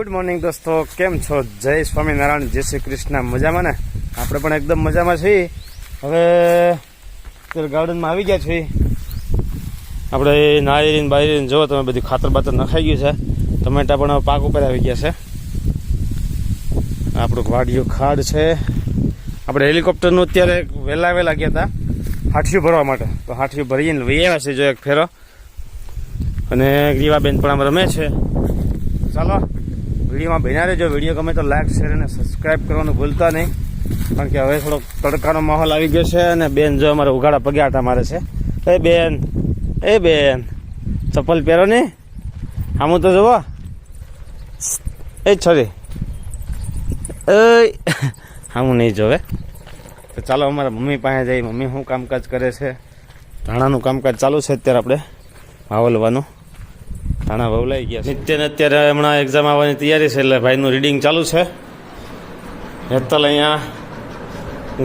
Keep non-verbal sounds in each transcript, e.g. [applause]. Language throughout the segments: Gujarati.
ગુડ મોર્નિંગ દોસ્તો, કેમ છો? જય સ્વામિનારાયણ, જય શ્રી કૃષ્ણ. મજામાં ને? આપણે પણ એકદમ મજામાં છીએ. હવે ગાર્ડનમાં આવી ગયા છીએ. આપણે નાળીને બાયરીને, જુઓ તમે બધી ખાતર બાતર નખાઈ ગયું છે. ટમેટા પણ પાક ઉપર આવી ગયા છે. આપણું વાડિયું ખાડ છે. આપણે હેલિકોપ્ટરનું અત્યારે વહેલા વહેલા ગયા હતા. હાઠિયું ભરવા માટે. તો હાઠિયું ભરીને વહી આવ્યા છે જો એક ફેરો. અને ગ્રીવાબેન પણ આમ રમે છે. ચાલો. વિડીયોમાં બન્યા રહેજો. વીડિયો ગમે તો લાઈક શેર અને સબસ્ક્રાઈબ કરવાનું ભૂલતા નહીં. કારણ કે હવે થોડોક તડકાનો માહોલ આવી ગયો છે અને બેન જો અમારે ઉઘાડા પગે આટા મારે છે. એ બેન એ બેન. ચપ્પલ પહેરો ને? આમ તો જુઓ. એ છોરી. એ આમ નહીં જોવે. તો ચાલો અમારા મમ્મી પાસે જઈએ. મમ્મી શું કામકાજ કરે છે? ધાણાનું કામકાજ ચાલુ છે અત્યારે આપણે. વાવલવાનું. ધાણા વવલાઈ ગયા છે. નિત્યને અત્યારે હમણાં એક્ઝામ આવવાની તૈયારી છે એટલે ભાઈનું રીડિંગ ચાલુ છે. હેતલ અહીંયા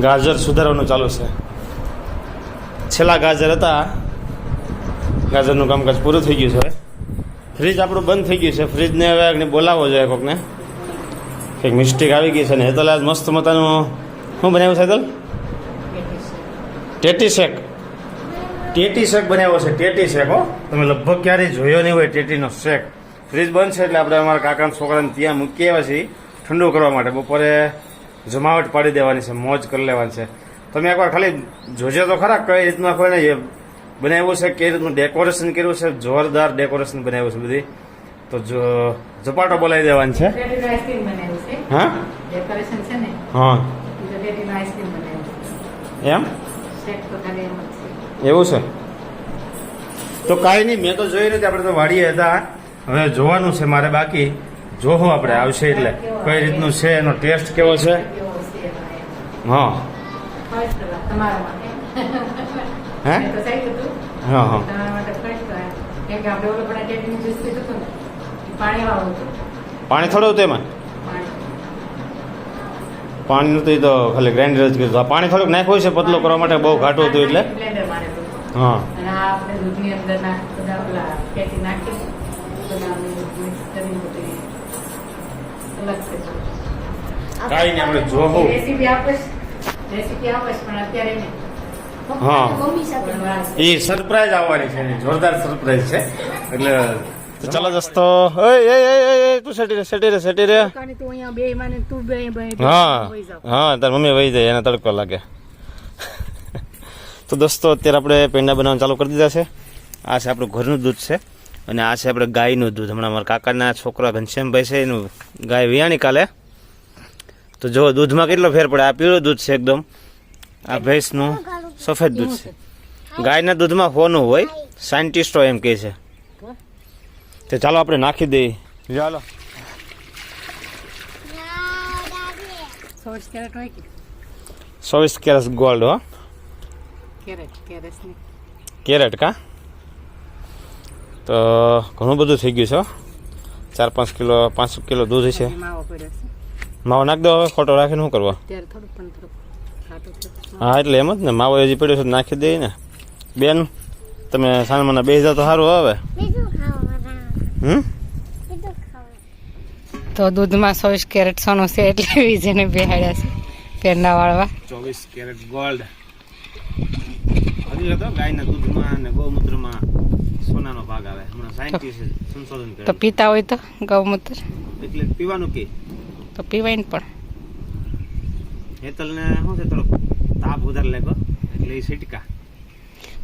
ગાજર સુધારવાનું ચાલુ છે. છેલ્લા ગાજર હતા. ગાજરનું કામકાજ પૂરું થઈ ગયું છે હવે. ફ્રીજ આપણું બંધ થઈ ગયું છે. ફ્રીજને હવે આગળ બોલાવવો જોઈએ કોકને. કંઈક મિસ્ટેક આવી ગઈ છે ને. હેતલ આજ મસ્ત મતાનું શું બનાવ્યું છે હેતલ? ટેટી શેક ટેટી શેક બનાવ્યો છે ટેટી શેક હો. તમે લગભગ ક્યારેય જોયો નહીં હોય ટેટીનો શેક. ફ્રીજ બંધ છે એટલે આપણે અમારા કાકાના છોકરાને ત્યાં મૂકી આવ્યા છીએ ઠંડુ કરવા માટે. બપોરે જમાવટ પાડી દેવાની છે મોજ કરી લેવાની છે. તમે એકવાર ખાલી જોજો તો ખરા કઈ રીતનું એને બનાવ્યું છે કઈ રીતનું ડેકોરેશન કર્યું છે જોરદાર ડેકોરેશન બનાવ્યું છે બધી. તો જો ઝપાટો બોલાવી દેવાની છે. હા? હા. એમ? એવું છે? તો કાંઈ નહીં મેં તો જોઈ નથી આપણે તો વાડીએ હતા. હવે જોવાનું છે મારે બાકી. જોવું આપણે આવશે એટલે. કઈ રીતનું છે એનો ટેસ્ટ કેવો છે. હા. હે? તો હા હા. પણ થોડું હતું એમાં? પાણી. નતું તો ખાલી ગ્રાઇન્ડર જ કર્યું આ પાણી થોડુંક નાખ્યું છે પતલો કરવા માટે બહુ ઘાટું હતું એટલે. હા. અને આ આપણે દૂધની અંદર નાખ બધા ઓલા પેટી નાખી મિક્સ કરીને બધું અલગ છે કાંઈ નહીં, આપણે જોવું. રેસીપી આપીશ રેસીપી આપીશ પણ અત્યારે નહીં. હા. એ સરપ્રાઈઝ આવવાની છે જોરદાર સરપ્રાઈઝ છે. એટલે તો ચાલો દોસ્તો એ એ એ એ, એ તું સેટી રે સેટી રે સેટી રે. તું અહીંયા બે માને તું બે બે હા હા તાર મમ્મી વહી જાય એને તડકો લાગે. તો દોસ્તો અત્યારે આપણે પેંડા બનાવવાનું ચાલુ કરી દીધા છે. આ છે આપણું ઘરનું દૂધ છે અને આ છે આપણે ગાયનું દૂધ. હમણાં અમારા કાકાના છોકરા ઘનશ્યામભાઈ છે એનું ગાય વિયાણી કાલે. તો જો દૂધમાં કેટલો ફેર પડે. આ પીળું દૂધ છે એકદમ. આ ભેંસનું સફેદ દૂધ છે. ગાયના દૂધમાં હોનું હોય સાયન્ટિસ્ટો એમ કહે છે. તો ચાલો આપણે નાખી દઈએ. ચાલો. ચોવીસ કેરેટ ગોલ્ડ હો. કેરેટ કા? તો ઘણું બધું થઈ ગયું છે ચાર પાંચ કિલો પાંચ કિલો દૂધ છે માવો પડ્યો નાખ દો હવે ખોટો રાખીને શું કરવા? ત્યારે થોડુંક પણ થોડુંક ખાટું છે. હા એટલે એમ જ ને માવો હજી પડ્યો છે નાખી દઈએ ને. બેન તમે સાનમાના બે જાવ તો સારું આવે હમ? તો દૂધમાં ચોવીસ કેરેટ સોનું છે એટલે વીજને બેહાડ્યા છે. પેંડા વાળવા. ચોવીસ કેરેટ ગોલ્ડ. હજી તો ગાયના દૂધમાં અને ગૌમૂત્રમાં સોનાનો ભાગ આવે. હમણાં સાયન્ટિસ્ટ સંશોધન તો પીતા હોય તો ગૌમૂત્ર. એટલે પીવાનું કે? તો પીવાય ને પણ. હેતલને શું છે થોડોક તાપ વધારે લાગ્યો એટલે એ સિટકા.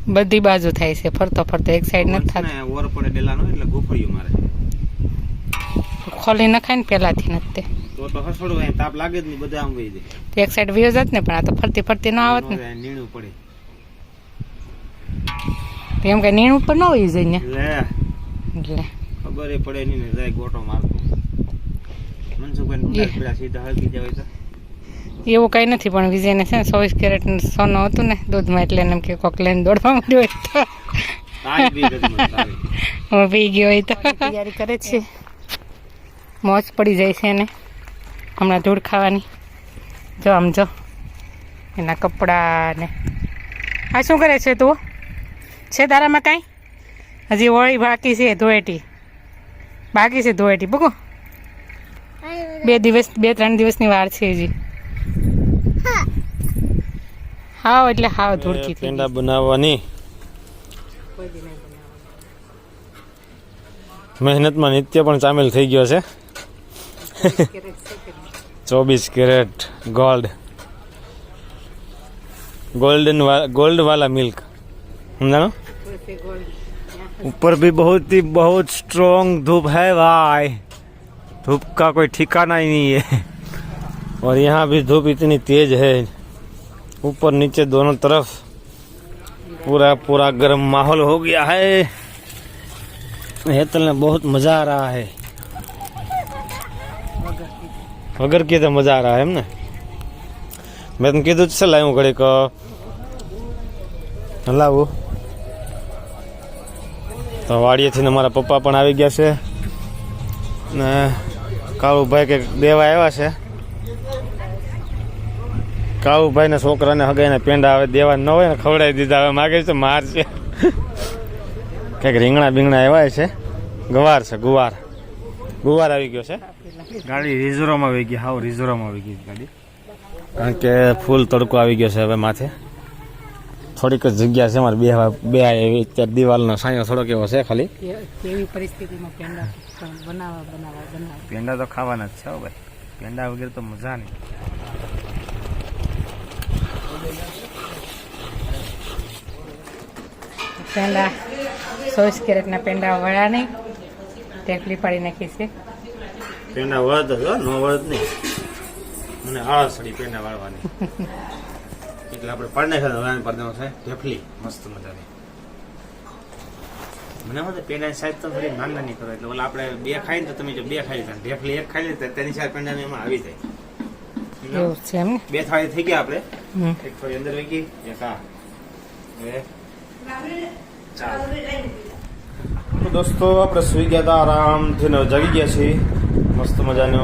બધી બાજુ થાય છે ફરતો ફરતો એક સાઈડ નથી થતો. ને ઓર પડે ડેલાનો એટલે ગોફળિયું મારે. ખોલી નખાય ને પહેલાથી નથી તે. તો હસડો તાપ લાગે જ નહીં બધા આમ વહી જાય. એક સાઈડ વ્યો જાત ને પણ આ તો ફરતી ફરતી ન આવત ને. નીણું પડે. એમ કે નીણ ઉપર ન હોય જઈને. લે. એટલે. ખબર એ પડે નહીં ને જાય ગોટો મારતો મનસુખભાઈ સીધા હલકી તો એવું કઈ નથી પણ વિજયને છે ને ચોવીસ કેરેટ સોનું હતું ને દૂધમાં એટલે એમ કે કોક લઈને દોડવા માંડ્યો હોય તો. [laughs] પી ગયો હોય તો. તૈયારી કરે છે. મોજ પડી જાય છે એને. હમણાં ધૂળ ખાવાની. જો આમ જો. એના કપડાં ને. આ શું કરે છે તું? છે તારામાં કાંઈ? હજી હોળી બાકી છે ધોએટી. બાકી છે ધોએટી બોકો બે દિવસ બે ત્રણ દિવસની વાર છે હજી. હા. એટલે હા ધોળકી પેંડા બનાવવાની. મહેનતમાં નિત્ય પણ સામેલ થઈ ગયો છે. ચોવીસ કેરેટ ગોલ્ડ. ગોલ્ડન ગોલ્ડ વાલા મિલ્ક. સમજાણો? ऊपर भी बहुत ही बहुत स्ट्रॉन्ग धूप है भाई धूप का कोई ठिकाना ही नहीं है और यहाँ भी धूप इतनी तेज है ऊपर नीचे दोनों तरफ पूरा पूरा गर्म माहौल हो गया है हेतल ने बहुत मजा आ रहा है વગર કીધે મજા આ રહા એમ ને મેં તને કીધું જ છે લાવ્યું ઘડીક લાવું તો વાડીએથી ને મારા પપ્પા પણ આવી ગયા છે. ને કાળુભાઈ કે દેવા આવ્યા છે. કાળુભાઈ ને છોકરાને હગાઈને પેંડા આવે દેવા ન હોય ને ખવડાવી દીધા હવે માગે છે માર છે. કંઈક રીંગણા બીંગણા એવા છે. ગવાર છે ગુવાર. ગુવાર આવી ગયો છે. ગાડી રિઝર્વમાં આવી ગઈ હાવ રિઝર્વમાં આવી ગઈ ગાડી. કારણ કે ફૂલ તડકો આવી ગયો છે હવે માથે. થોડીક જ જગ્યા છે અમારે બે બે એવી અત્યારે દિવાલનો સાયો થોડોક એવો છે ખાલી. કેવી પરિસ્થિતિમાં પેંડા બનાવવા બનાવવા બનાવવા? પેંડા તો ખાવાના જ છે હો ભાઈ. પેંડા વગેરે તો મજા નહીં. પેંડા ચોવીસ કેરેટના પેંડા વળા નહીં. ટેકલી પાડી નાખી છે. પેંડા વળત જ નો વળત નહીં. મને આળસડી પેંડા વાળવાની. [laughs] એટલે આપણે પાડી નાખ્યા વાળાને પાડી દેવાનું છે. ઢેફલી મસ્ત મજાની. મને એમાં પેંડાની સાઈઝ તો થોડી નાની નાની કરો. એટલે ઓલા આપણે બે ખાઈને તો તમે જો બે ખાઈ લીધા ઢેફલી એક ખાઈ લીધી તેની સાથે પેંડાની એમાં આવી જાય. બે થાળી થઈ ગયા આપણે. એક થોડી અંદર વહી ગઈ. એક આ. તો દોસ્તો આપણે સુઈ ગયા હતા આરામથી જાગી ગયા છીએ. મસ્ત મજાનો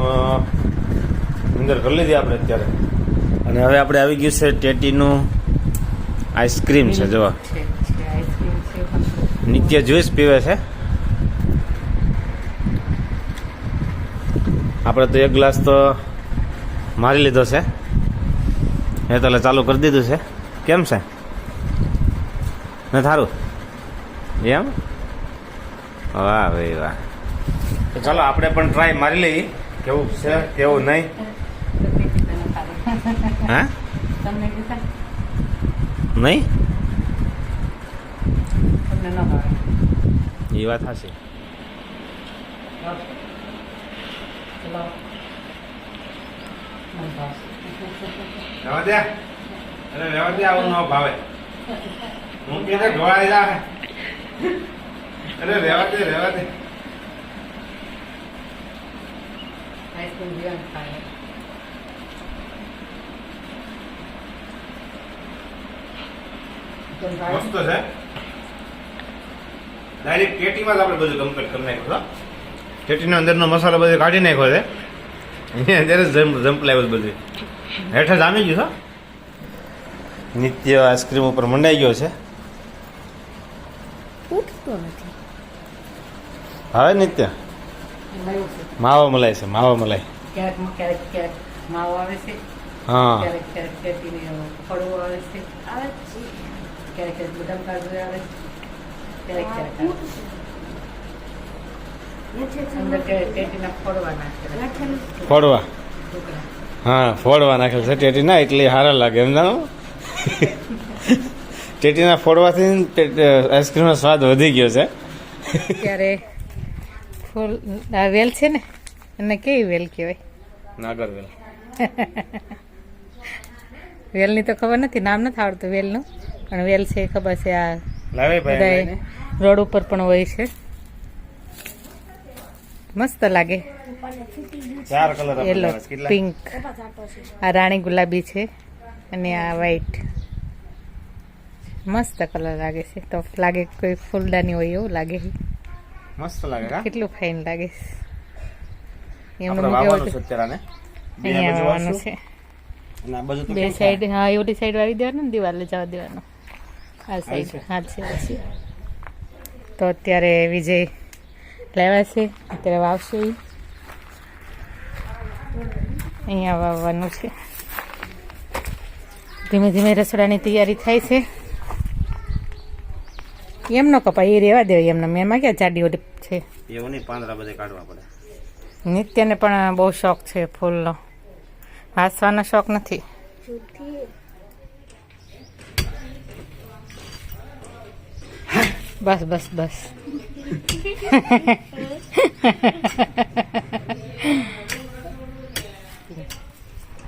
અંદર કરી લીધી આપણે અત્યારે. અને હવે આપણે આવી ગયું છે ટેટીનું આઈસ્ક્રીમ છે જો નિત્ય જ્યુસ પીવે છે. આપણે તો એક ગ્લાસ તો મારી લીધો છે. એ તો ચાલુ કરી દીધું છે. કેમ છે? ને થારું? એમ? વાહ ભાઈ વાહ. તો ચાલો આપણે પણ ટ્રાય મારી લઈએ. કેવું છે કેવું નહીં? હા તમને કીધા નહીં તમને ન ભાવે એ વાત હશે ચલો મને ભાવશે. રહેવા દે અરે રહેવા દે આવું ન ભાવે હું કે ઢોળાઈ જા અરે રહેવા દે રહેવા દે આઈસ્ક્રીમ જીવન ખાય મસ્ત છે ડાયરેક્ટ પેટીમાં જ આપણે બધું કમ્પ્લીટ કરી નાખ્યું. પેટીનો અંદરનો મસાલો બધો કાઢી નાખ્યો છે. અત્યારે જમ્પ જમ્પ લાવ્યું બધું હેઠે જામી ગયું છો નિત્ય આઈસ્ક્રીમ ઉપર મંડાઈ ગયો છે. ઉઠતો નથી. હવે નિત્ય? માવો મલાઈ છે માવો મલાઈ. ક્યારેક ક્યારેક ક્યારેક માવો આવે છે. હા. ક્યારેક ક્યારેક આવે છે. આવે છે. ક્યારેક ક્યારેક બદામ કાજુ આવે. ક્યારેક ક્યારેક અંદર ટેટીના ફોડવા હા ફોડવા નાખેલ છે. ટેટી ના એટલે સારા લાગે એમ જાણો? ટેટીના ફોડવાથી આઈસ્ક્રીમનો સ્વાદ વધી ગયો છે. ત્યારે ફૂલ આ વેલ છે ને એને કેવી વેલ કહેવાય? નાગરવેલ [laughs] વેલની તો ખબર નથી નામ નથી આવડતું વેલનું. પણ વેલ છે ખબર છે આ બધા રોડ ઉપર પણ હોય છે. મસ્ત લાગે. યલો પિંક આ રાણી ગુલાબી છે અને આ વ્હાઈટ મસ્ત કલર લાગે છે. તો લાગે કોઈ ફૂલદાની હોય એવું લાગે. મસ્ત લાગે કેટલું ફાઇન લાગે. એમનું અહીંયા આવવાનું છે. બે સાઈડ હા એવડી સાઈડ વાવી દેવાનું ને દિવાલે જવા દેવાનું. આ સાઈડ છે? હા છે આ છે. તો અત્યારે વિજય લેવા છે. અત્યારે વાવશે. અહીંયા વાવવાનું છે. ધીમે ધીમે રસોડાની તૈયારી થાય છે. એમ ન કપાય એ રેવા દેવાય એમને. એમાં ક્યાં જાડી ઓલી છે? એવું નહીં પાંદડા બધે કાઢવા પડે. નિત્યને પણ બહુ શોખ છે ફૂલનો. વાંચવાનો શોખ નથી. બસ બસ બસ.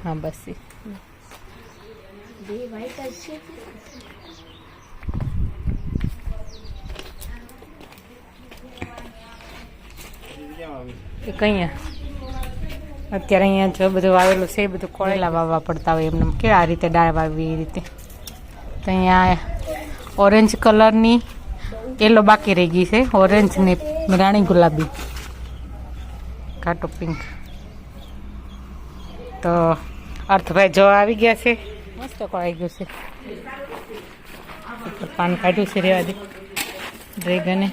હા, બસ એ કઈ અત્યારે અહીંયા જો બધું વાવેલું છે, એ બધું કોળેલા વાવવા પડતા હોય એમને. કે આ રીતે ડાળ વાવવી એ રીતે? તો અહીંયા ઓરેન્જ કલરની યેલો બાકી રહી ગઈ છે. ઓરેન્જ ને રાણી ગુલાબી. કાટો પિંક તો અર્થભાઈ જો આવી ગયા છે. મસ્ત આવી ગયું છે. પાન કાઢ્યું છે રેવા દે. ડ્રેગને.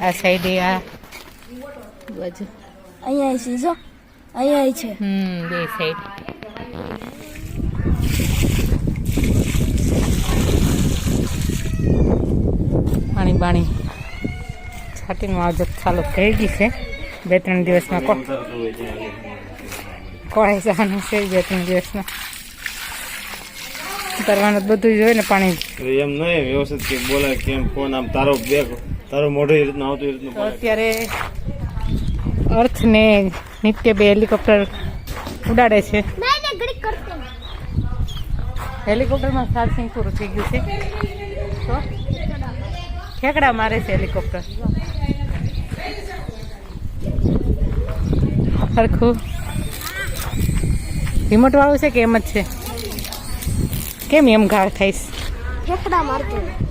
આ સાઈડે આ બાજુ અહીંયા છે જો. અહીંયા છે. હમ બે સાઈડ. પાણી બાણી છાટીનું આવજત ચાલુ થઈ ગઈ છે. બે ત્રણ દિવસમાં કો કોળાઈ જવાનું છે બે ત્રણ દિવસમાં. કરવાનું બધું જ હોય ને પાણી. એમ નહીં વ્યવસ્થિત કે બોલાય કેમ ફોન આમ તારો બે તારો મોઢું એ રીતનું આવતું એ રીતનું અત્યારે અર્થ ને નિત્ય બે હેલિકોપ્ટર ઉડાડે છે. હેલિકોપ્ટરમાં ચાર્જિંગ પૂરું થઈ ગયું છે. તો ઠેકડા મારે છે હેલિકોપ્ટર સરખું રિમોટ વાળું છે કે એમ જ છે? કેમ એમ ઘા થઈશ ઠેકડા મારતો.